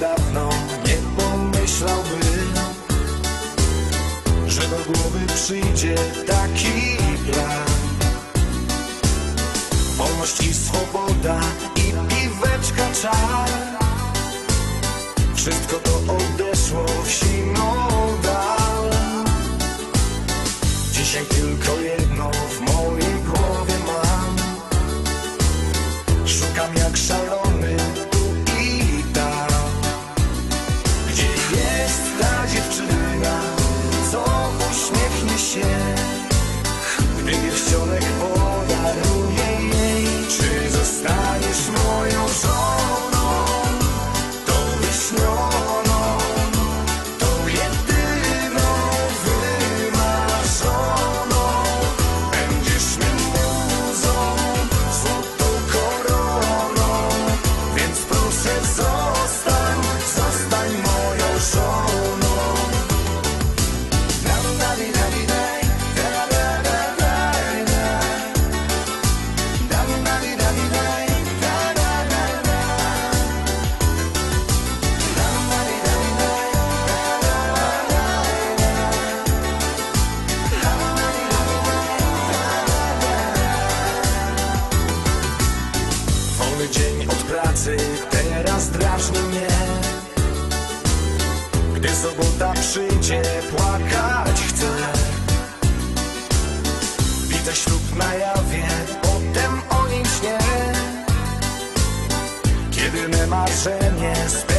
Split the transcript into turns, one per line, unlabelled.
dawno nie pomyślałbym Że do głowy przyjdzie taki plan. Wolność i swoboda i piweczka czar. Wszystko to odeszło w Wolny dzień od pracy teraz drażni mnie. Gdy sobota przyjdzie, płakać chcę. Widzę ślub na jawie, potem o nim śnię Kiedy me marzenie spełni